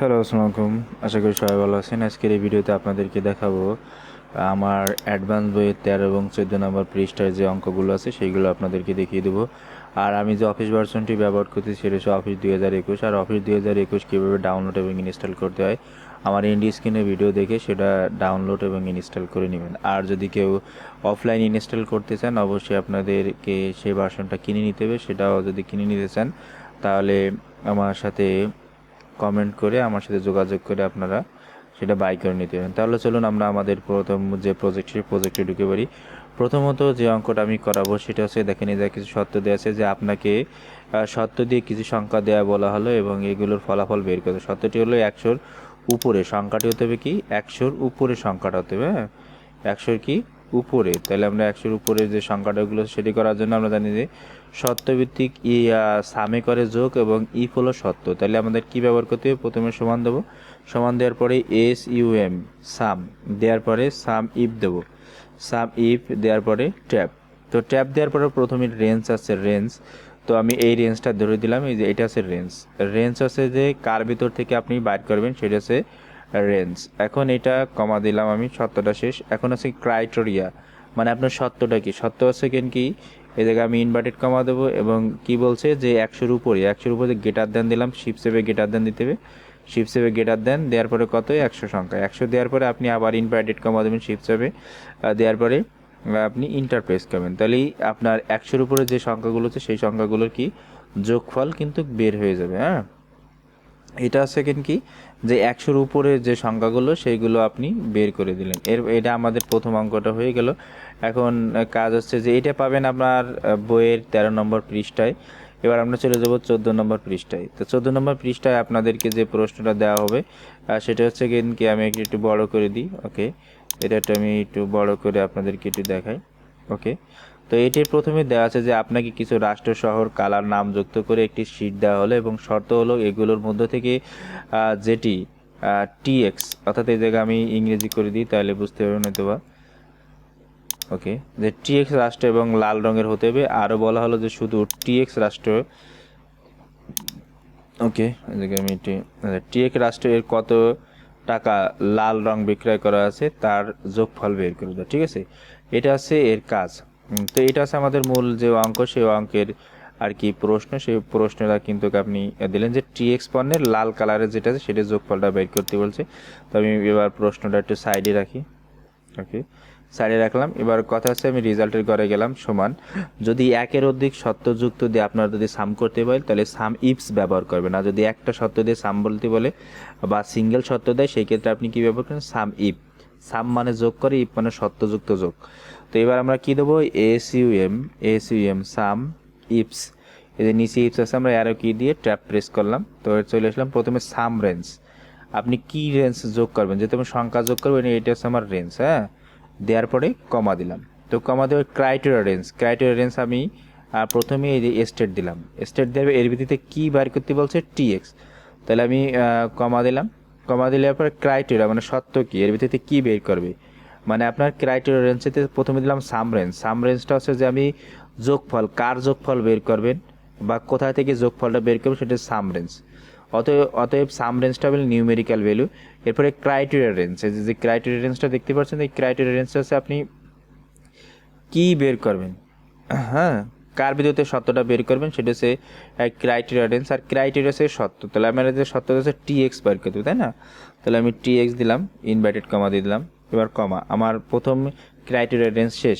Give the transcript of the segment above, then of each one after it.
Hello, আসসালামু আলাইকুম। আশা করি সবাই ভালো আছেন। আজকের এই ভিডিওতে আপনাদেরকে দেখাবো, আমার অ্যাডভান্স বইয়ের তেরো এবং চোদ্দ নম্বর পৃষ্ঠার যে অঙ্কগুলো আছে, সেইগুলো আপনাদেরকে দেখিয়ে দেবো। আর আমি যে অফিস ভার্সনটি ব্যবহার করছি, সেটা হচ্ছে অফিস দুই হাজার একুশ। আর অফিস দুই হাজার একুশ কীভাবে ডাউনলোড এবং ইনস্টল করতে হয়, আমার ইন্ডি স্ক্রিনে ভিডিও দেখে সেটা ডাউনলোড এবং ইনস্টল করে নেবেন। আর যদি কেউ অফলাইন ইনস্টল করতে চান, অবশ্যই আপনাদেরকে সেই ভার্সনটা কিনে নিতে হবে। সেটাও যদি কিনে নিতে চান, তাহলে আমার সাথে কমেন্ট করে আমার সাথে যোগাযোগ করে আপনারা সেটা বাই করে নিতে পারেন। তাহলে চলুন আমরা আমাদের প্রথম যে প্রজেক্ট সেই প্রজেক্টে ঢুকে পারি প্রথমত যে অঙ্কটা আমি করাবো সেটা হচ্ছে দেখেন, এই কিছু শর্ত দেওয়া আছে যে আপনাকে শর্ত দিয়ে কিছু সংখ্যা দেওয়া বলা হলো এবং এগুলোর ফলাফল বের করতে শর্তটি হলো একশোর উপরে সংখ্যাটি হতে হবে কি? একশোর উপরে সংখ্যাটা হতে হবে হ্যাঁ? একশোর কি? উপরে, তাহলে আমরা একশোর উপরে যে সংখ্যাটাগুলো সেটি করার জন্য আমরা জানি যে সত্যভিত্তিক ই সামে করে যোগ এবং ইফ হলো সত্য। তাহলে আমাদের কি ব্যবহার করতে হবে? প্রথমে সমান দেবো। সমান দেওয়ার পরে এস, ইউ, এম, সাম। দেওয়ার পরে সাম, ইফ দেবো। সাম, ইফ দেওয়ার পরে ট্যাপ তো ট্যাপ দেওয়ার পরে প্রথমে রেঞ্জ আছে, রেঞ্জ। তো আমি এই রেঞ্জটা ধরে দিলাম, এই যে এটা আছে রেঞ্জ। রেঞ্জ আছে যে কার ভিতর থেকে আপনি বাইর করবেন, সেটা আছে রেঞ্জ এখন এটা কমা দিলাম আমি, সত্যটা শেষ। এখন আছে ক্রাইটেরিয়া মানে আপনার সত্যটা কি? সত্য কেন কি? এই জায়গায় আমি ইনভার্টেড কমা দেবো এবং কি বলছে যে একশোর উপরে একশোর উপরে গেটার দেন দিলাম শিপ সেভে গেটার দেন দিতে হবে। শিপ সেভে গেটার দেন, দেওয়ার পরে কত? একশো সংখ্যা। একশো দেওয়ার পরে আপনি আবার ইনভার্টেড কমা দেবেন শিপ সেভে দেওয়ার পরে আপনি ইন্টারপ্রেস করবেন তাহলেই আপনার একশোর উপরে যে সংখ্যাগুলো আছে সেই সংখ্যাগুলোর কি? যোগফল কিন্তু বের হয়ে যাবে হ্যাঁ? এটা সেকেন্ড কি? যে একশোর উপরে যে সংখ্যাগুলো, সেইগুলো আপনি বের করে দিলেন। এর, এটা আমাদের প্রথম অঙ্কটা হয়ে গেল। এখন কাজ হচ্ছে যে এটা পাবেন আপনার বইয়ের তেরো নম্বর পৃষ্ঠায়। এবার আমরা চলে যাব চোদ্দ নম্বর পৃষ্ঠায়। তো চোদ্দ নম্বর পৃষ্ঠায় আপনাদেরকে যে প্রশ্নটা দেওয়া হবে সেটা হচ্ছে কি, আমি একটু বড় করে দিই ওকে এটা একটু আমি একটু বড় করে আপনাদেরকে একটু দেখাই ওকে তো এটির প্রথমে দেওয়া আছে যে আপনাকে কিছু রাষ্ট্র, শহর, কালার নাম যুক্ত করে একটি শীট দেওয়া হলো এবং শর্ত হলো এগুলোর মধ্য থেকে যেটি টিএক্স অর্থাৎ এই জায়গায় আমি ইংরেজি করে দিই, তাহলে বুঝতে পারবেন হয়তো বা ওকে যে টিএক্স রাষ্ট্র এবং লাল রঙের হতে হবে আরও বলা হলো যে শুধু টিএক্স রাষ্ট্র। ওকে এই জায়গায় আমি টিএক্স রাষ্ট্র এর কত টাকা লাল রং বিক্রয় করা আছে, তার যোগফল বের করে দাও, ঠিক আছে? এটা হচ্ছে এর কাজ। তো এটা হচ্ছে আমাদের মূল যে অঙ্ক, সেই অঙ্কের আর কি প্রশ্ন। সেই প্রশ্নটা কিন্তু আপনি দিলেন যে টি এক্স পণ্যের লাল কালারের যেটা আছে সেটা যোগফলটা বের করতে বলছে। তো আমি এবার প্রশ্নটা একটু সাইডে রাখি। ওকে সাইডে রাখলাম। এবার কথা হচ্ছে আমি রেজাল্টের ঘরে গেলাম সমান। যদি একের অধিক সত্যযুক্ত দিয়ে আপনারা যদি সাম করতে বলেন, তাহলে সাম ইপস ব্যবহার করবেন। আর যদি একটা সত্য দিয়ে সাম বলতে বলে বা সিঙ্গেল সত্য দেয়, সেই ক্ষেত্রে আপনি কি ব্যবহার করেন সাম ইপ সাম মানে যোগ করে ইপ মানে সত্যযুক্ত যোগ। তো এবার আমরা কি দেবো? S U M S U M sumifs এই যে নিচে ইপস আছে, আমরা অ্যারো কি দিয়ে ট্যাপ প্রেস করলাম। তো চলে আসলাম প্রথমে সাম রেঞ্জ আপনি কি রেঞ্জ যোগ করবেন? যেহেতু আমি সংখ্যা যোগ করবেন এটা হচ্ছে আমার রেঞ্জ হ্যাঁ? দেওয়ার পরে কমা দিলাম। তো কমা দেওয়ার ক্রাইটেরিয়া রেঞ্জ ক্রাইটেরিয়া রেঞ্জ আমি প্রথমে এই যে স্টেট দিলাম। স্টেট দেওয়ার এর ভিত্তিতে কী বার করতে বলছে টিএক্স তাহলে আমি কমা দিলাম। কমা দিলে পরে ক্রাইটেরিয়া মানে সত্য কি? এর ভিত্তিতে কী বের করবে? মানে আপনার ক্রাইটেরিয়া রেঞ্জেতে প্রথমে দিলাম সাম রেঞ্জ সাম রেঞ্জটা হচ্ছে যে আমি যোগফল, কার যোগফল বের করবেন বা কোথা থেকে যোগফলটা বের করবেন সেটা সাম রেঞ্জ অতএব অতএব সাম রেঞ্জটা হলো নিউমেরিক্যাল ভ্যালু এরপরে ক্রাইটেরিয়া রেঞ্জ যে ক্রাইটেরিয়া রেঞ্জটা দেখতে পাচ্ছেন, এই ক্রাইটেরিয়া রেঞ্জটা হচ্ছে আপনি কি বের করবেন? হ্যাঁ? কার বিদ্যুতে সত্যটা বের করবেন সেটা হচ্ছে ক্রাইটেরিয়া রেঞ্জ আর ক্রাইটেরিয়া হচ্ছে সত্য। তাহলে আমার যে সত্য হচ্ছে টি এক্স বের করতে তাই না? তাহলে আমি টি এক্স দিলাম ইনভার্টেড কমা দিয়ে দিলাম, এবার কমা আমার প্রথম ক্রাইটেরিয়া রেঞ্জ শেষ।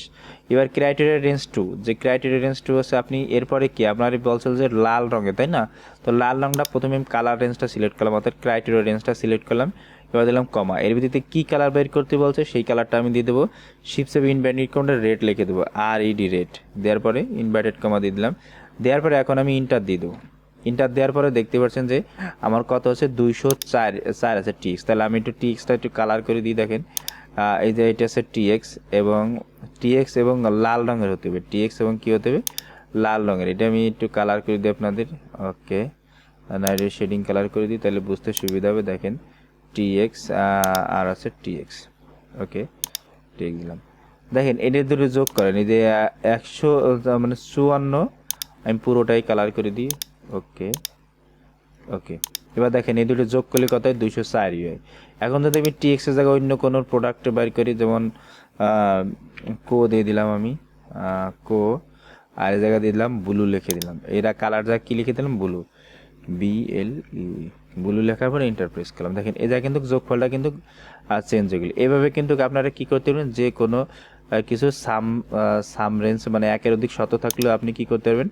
এবার ক্রাইটেরিয়া রেঞ্জ টু যে ক্রাইটেরিয়া রেঞ্জ টু হচ্ছে আপনি এরপরে কি? আপনার বলছিল যে লাল রঙে তাই না? তো লাল রঙটা প্রথমে আমি কালার রেঞ্জটা সিলেক্ট করলাম, অর্থাৎ ক্রাইটেরিয়া রেঞ্জটা সিলেক্ট করলাম। এবার দিলাম কমা। এর ভিত্তিতে কী কালার বের করতে বলছে, সেই কালারটা আমি দিয়ে দেবো। শিপসেভ ইনভার্টেড কমাটা রেড লিখে দেবো আর ইডি রেড দেওয়ার পরে ইনভার্টেড কমা দিয়ে দিলাম। দেওয়ার পরে এখন আমি ইন্টার দিয়ে দেবো। ইন্টার দেওয়ার পরে দেখতে পাচ্ছেন যে আমার কত হচ্ছে, দুইশো চার চার আছে টিক্স তাহলে আমি একটু টিক্সটা একটু কালার করে দিই, দেখেন। এই যে এটা আছে টিএক্স এবং টিএক্স এবং লাল রঙের হতে হবে। টিএক্স এবং কী হতে হবে? লাল রঙের। এটা আমি একটু কালার করে দিই আপনাদের। ওকে না, এটা শেডিং কালার করে দিই, তাহলে বুঝতে সুবিধা হবে, দেখেন। টিএক্স আর আছে টিএক্স ওকে ঠিক দিলাম। দেখেন, এদের দুটো যোগ করেন। এই যে একশো মানে চুয়ান্ন, আমি পুরোটাই কালার করে দিই। ওকে ওকে এবার দেখেন, এই দুটো যোগ করলে কত হয়? দুইশো চারই হয় এখন যদি আমি টিএক্সের জায়গায় অন্য কোনো প্রোডাক্ট বাইর করি, যেমন কো দিয়ে দিলাম আমি কো, আর এই জায়গায় দিয়ে দিলাম ব্লু লিখে দিলাম। এরা কালার যা কি লিখে দিলাম? ব্লু বি এল ব্লু লেখার পরে ইন্টারপ্রেস করলাম। দেখেন যা কিন্তু যোগফলটা কিন্তু চেঞ্জ হয়ে গেল। এভাবে কিন্তু আপনারা কি করতে পারবেন? যে কোনো কিছু সাম সাম রেঞ্জ মানে একের অধিক শত থাকলেও আপনি কি করতে পারবেন?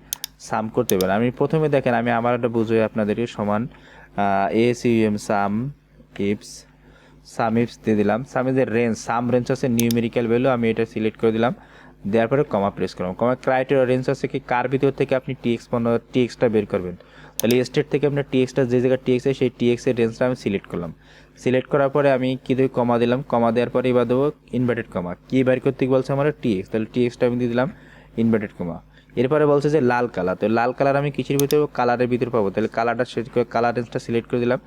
সাম করতে পারবেন। আমি প্রথমে দেখেন, আমি আমার একটা বুঝোই আপনাদেরকে সমান A C M sum ifs sum ifs দিয়ে দিলাম। সামের রেঞ্জ সাম রেঞ্জ আছে নিউমেরিক্যাল ভ্যালু আমি এটা সিলেক্ট করে দিলাম। দেওয়ার পরে কমা প্রেস করলাম। কমা ক্রাইটেরিয়া রেঞ্জ আছে কি, কার ভিতর থেকে আপনি টিএক্স পণ্য টিএক্সটা বের করবেন? তাহলে স্টেট থেকে আপনার টিএক্সটা যে জায়গায় টিএক্স সেই টিএক্সের রেঞ্জটা আমি সিলেক্ট করলাম। সিলেক্ট করার পরে আমি কি দেবো? কমা দিলাম। কমা দেওয়ার পরে এবার দেবো ইনভার্টেড কমা কী বাইর করতে বলছে আমার? টিএক্স তাহলে টিএক্সটা আমি দিয়ে দিলাম ইনভার্টেড কমা এরপরে বলছে যে লাল কালার তো লাল কালার আমি কিছুর ভিতরে কালারের ভিতরে পাবো। তাহলে কালারটা সেট করে কালার রেঞ্জটা সিলেক্ট করে দিলাম।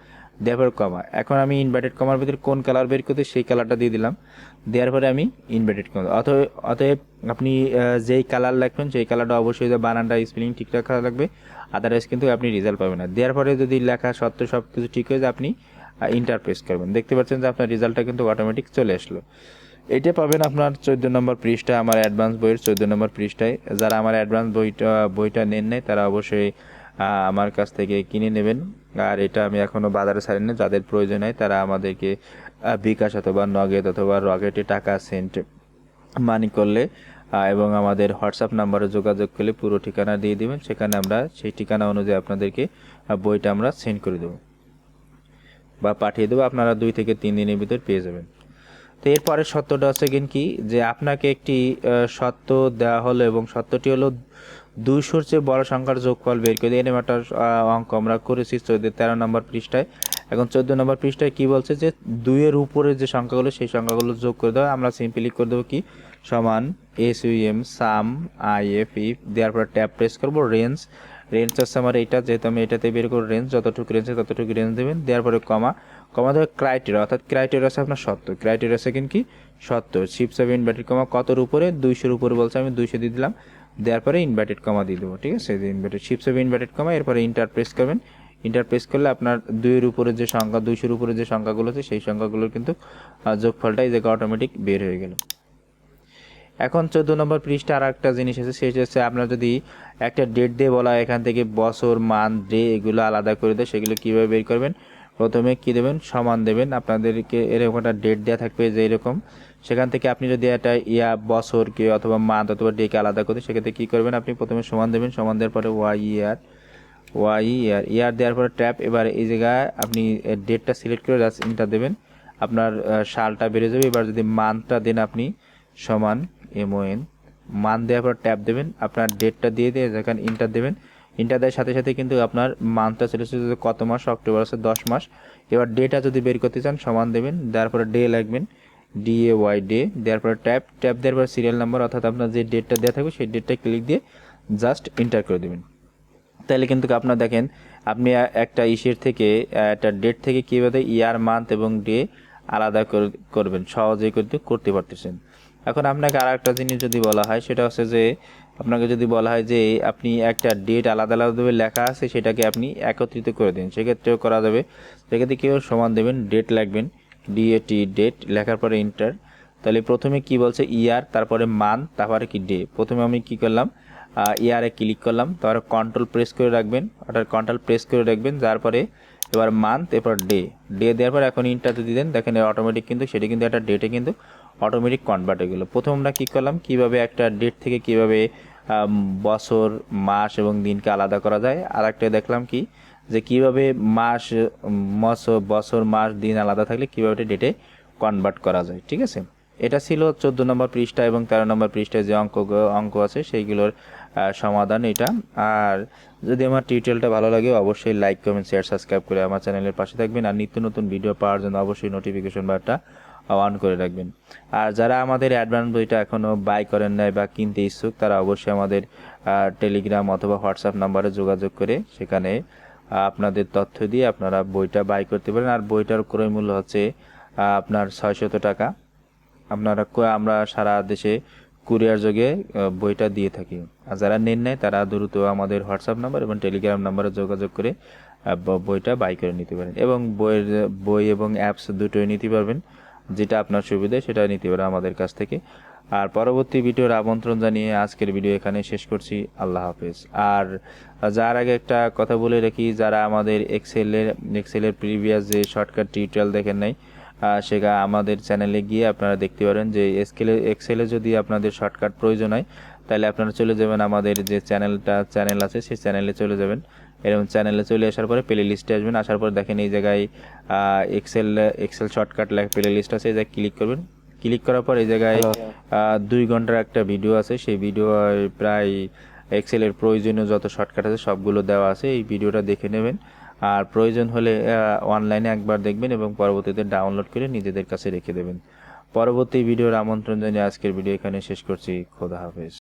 দেওয়ার কমা এখন আমি ইনভার্টেড কমার ভিতরে কোন কালার বের করতে সেই কালারটা দিয়ে দিলাম। দেওয়ার পরে আমি ইনভার্টেড কমা অতএব অতএব আপনি যেই কালার লাগবেন সেই কালারটা অবশ্যই বানানটা স্পেলিং ঠিক রাখা লাগবে। আদারওয়াইজ কিন্তু আপনি রেজাল্ট পাবেন না। দেওয়ার পরে যদি লেখা সত্য সব কিছু ঠিক হয়ে যায়, আপনি ইন্টারপ্রেস করবেন। দেখতে পাচ্ছেন যে আপনার রেজাল্টটা কিন্তু অটোমেটিক চলে আসলো। এটা পাবেন আপনার চোদ্দ নম্বর পৃষ্ঠা, আমার অ্যাডভান্স বইয়ের চোদ্দ নম্বর পৃষ্ঠায়। যারা আমার অ্যাডভান্স বইটা বইটা নেন নাই, তারা অবশ্যই আমার কাছ থেকে কিনে নেবেন। আর এটা আমি এখনও বাজারে ছাড়ি না যাদের প্রয়োজন হয় তারা আমাদেরকে বিকাশ অথবা নগদ অথবা রকেটে টাকা সেন্ট মানি করলে এবং আমাদের হোয়াটসঅ্যাপ নাম্বারে যোগাযোগ করলে পুরো ঠিকানা দিয়ে দিবেন। সেখানে আমরা সেই ঠিকানা অনুযায়ী আপনাদেরকে বইটা আমরা সেন্ড করে দেবো। বা পাঠিয়ে দেবো। আপনারা দুই থেকে তিন দিনের ভিতর পেয়ে যাবেন। তো এরপরে সত্যটা হচ্ছে কি? যে আপনাকে একটি সত্য দেওয়া হলো এবং সত্যটি হলো দুইশোর চেয়ে বড় সংখ্যার যোগফল বের করে এরকম একটা অঙ্ক আমরা করেছি চোদ্দ, তেরো নম্বর পৃষ্ঠায়। এখন চোদ্দ নম্বর পৃষ্ঠায় কি বলছে যে দুইয়ের উপরে যে সংখ্যাগুলো, সেই সংখ্যাগুলো যোগ করে দেওয়া আমরা সিম্পলি করে দেবো কি? সমান S U M sum I F if দেওয়ার পরে ট্যাপ প্রেস করব রেঞ্জ রেঞ্জ হচ্ছে আমার এটা যেহেতু আমি এটাতে বের করব রেঞ্জ যতটুকু রেঞ্জ ততটুকু রেঞ্জ দেবেন। দেওয়ার পরে কমা কমা দেবে ক্রাইটেরিয়া অর্থাৎ ক্রাইটেরিয়া আছে আপনার সত্য ক্রাইটেরিয়া সেকেন্ড কি? সত্য শিপ সেভেন ইনভার্টেড কমা কতর উপরে? দুইশোর উপরে বলছে, আমি দুইশো দিয়ে দিলাম। দেওয়ার পরে ইনভার্টেড কমা দিয়ে দেবো, ঠিক আছে? Inverted ship seven inverted comma এরপরে ইন্টার প্রেস করবেন। ইন্টার প্রেস করলে আপনার দুইয়ের উপরে যে সংখ্যা, দুইশোর উপরে যে সংখ্যাগুলো আছে, সেই সংখ্যাগুলোর কিন্তু যোগফলটা এই জায়গায় অটোমেটিক বের হয়ে গেল। এখন চোদ্দ নম্বর পৃষ্ঠা আর একটা জিনিস আছে, সেটা হচ্ছে আপনার যদি একটা ডেট দিয়ে বলা এখান থেকে বছর, মান ডে এগুলো আলাদা করে দেয়, সেগুলো কীভাবে বের করবেন? প্রথমে কী দেবেন? সমান দেবেন। আপনাদেরকে এরকম একটা ডেট দেওয়া থাকবে যে এরকম। সেখান থেকে আপনি যদি একটা ইয়া, বছর কি অথবা মান্থ অথবা ডেকে আলাদা করতে সেক্ষেত্রে কী করবেন আপনি প্রথমে সমান দেবেন, সমান দেওয়ার পরে ওয়াই ইয়ার ওয়াই ইয়ার ইয়ার দেওয়ার পরে ট্যাপ এবার এই জায়গায় আপনি ডেটটা সিলেক্ট করে জাস্ট ইন্টার দেবেন। আপনার সালটা বেড়ে যাবে, এবার যদি মান্থটা দেন আপনি সমান এম এমওএন মান দেওয়ার পর ট্যাপ দেবেন, আপনার ডেটটা দিয়ে দিয়ে যেখানে ইন্টার দেবেন ইন্টার দেওয়ার সাথে সাথে কিন্তু আপনার মান্থটা চলে এসেছে কত মাস? অক্টোবর আছে দশ মাস। এবার ডেটা যদি বের করতে চান, সমান দেবেন, দেওয়ার পরে ডে লাগবেন। ডি এ ওয়াই ডে দেওয়ার পরে ট্যাপ ট্যাপ দেওয়ার পর সিরিয়াল নাম্বার অর্থাৎ আপনার যে ডেটটা দেওয়া থাকবে সেই ডেটটা ক্লিক দিয়ে জাস্ট ইন্টার করে দেবেন। তাহলে কিন্তু আপনার দেখেন, আপনি একটা ইসের থেকে, একটা ডেট থেকে কীভাবে ইয়ার মান্থ এবং ডে আলাদা কর- করবেন সহজেই কিন্তু করতে পারতেছেন। এখন আপনাকে আর একটা জিনিস যদি বলা হয়, সেটা হচ্ছে যে, আপনাকে যদি বলা হয় যে, আপনি একটা ডেট আলাদা আলাদাভাবে লেখা আছে, সেটাকে আপনি একত্রিত করে দিন। সেক্ষেত্রেও করা যাবে। সেক্ষেত্রে কেউ সমান দেবেন ডেট লাগবেন। ডিএটি ডেট লেখার পরে ইন্টার তাহলে প্রথমে কি বলছে? ইয়ার তারপরে মান্থ তারপরে কি ডে প্রথমে আমি কি করলাম? ইয়ারে ক্লিক করলাম। তারপরে কন্ট্রোল প্রেস করে রাখবেন। অর্থাৎ কন্ট্রোল প্রেস করে রাখবেন। তারপরে এবার মান্থ এরপর ডে ডে দেওয়ার পর এখন ইন্টার যদি দেন, দেখেন অটোমেটিক কিন্তু, সেটা কিন্তু একটা ডেটে কিন্তু অটোমেটিক কনভার্ট হয়ে গেলো। প্রথম আমরা কী করলাম? কীভাবে একটা ডেট থেকে কীভাবে বছর, মাস এবং দিনকে আলাদা করা যায়? আর একটা দেখলাম কি? যে কীভাবে মাস মাস, বছর, মাস, দিন আলাদা থাকলে কীভাবে এটা ডেটে কনভার্ট করা যায়, ঠিক আছে? এটা ছিল চোদ্দ নম্বর পৃষ্ঠা এবং তেরো নম্বর পৃষ্ঠায় যে অঙ্ক অঙ্ক আছে সেইগুলোর সমাধান এটা। আর যদি আমার টিউটোরিয়ালটা ভালো লাগে, অবশ্যই লাইক কমেন্ট শেয়ার সাবস্ক্রাইব করে আমার চ্যানেলের পাশে থাকবেন। আর নিত্য নতুন ভিডিও পাওয়ার জন্য অবশ্যই নোটিফিকেশন বারটা অন করে রাখবেন। আর যারা আমাদের অ্যাডভান্স বইটা এখনও বাই করেন নাই বা কিনতে ইচ্ছুক, তারা অবশ্যই আমাদের টেলিগ্রাম অথবা হোয়াটসঅ্যাপ নাম্বারে যোগাযোগ করে সেখানে আপনাদের তথ্য দিয়ে আপনারা বইটা বাই করতে পারেন। আর বইটার ক্রয় মূল্য হচ্ছে আপনার ছয়শত টাকা। আপনারা আমরা সারা দেশে কুরিয়ার যোগে বইটা দিয়ে থাকি। আর যারা নেন নাই, তারা দ্রুত আমাদের হোয়াটসঅ্যাপ নাম্বার এবং টেলিগ্রাম নাম্বারে যোগাযোগ করে বইটা বাই করে নিতে পারেন। এবং বইয়ের, বই এবং অ্যাপস দুটোই নিতে পারবেন। যেটা আপনার সুবিধা সেটা নিতে পারেন আমাদের কাছ থেকে। আর পরবর্তী ভিডিওর আমন্ত্রণ জানিয়ে আজকের ভিডিও এখানে শেষ করছি। আল্লাহ হাফেজ। আর যার আগে একটা কথা বলে রাখি, যারা আমাদের এক্সেলের এক্সেলের প্রিভিয়াস যে শর্টকাট টিউটোরিয়াল দেখেন নাই সেটা আমাদের চ্যানেলে গিয়ে আপনারা দেখতে পারেন যে এক্সেলে এক্সেলে যদি আপনাদের শর্টকাট প্রয়োজন হয়, তাহলে আপনারা চলে যাবেন আমাদের যে চ্যানেলটা চ্যানেল আছে, সেই চ্যানেলে চলে যাবেন। এরকম চ্যানেলে চলে আসার পরে প্লে লিস্টে আসবেন। আসার পর দেখেন এই জায়গায় Excel Excel shortcut playlist আছে, এই জায়গায় ক্লিক করবেন। ক্লিক করার পর এই জায়গায় দুই ঘণ্টার একটা ভিডিও আছে। সেই ভিডিও প্রায় এক্সেলের প্রয়োজনীয় যত শর্টকাট আছে সবগুলো দেওয়া আছে। এই ভিডিওটা দেখে নেবেন। আর প্রয়োজন হলে অনলাইনে একবার দেখবেন এবং পরবর্তীতে ডাউনলোড করে নিজেদের কাছে রেখে দেবেন। পরবর্তী ভিডিওর আমন্ত্রণ জানিয়ে আজকের ভিডিও এখানে শেষ করছি। খোদা হাফেজ।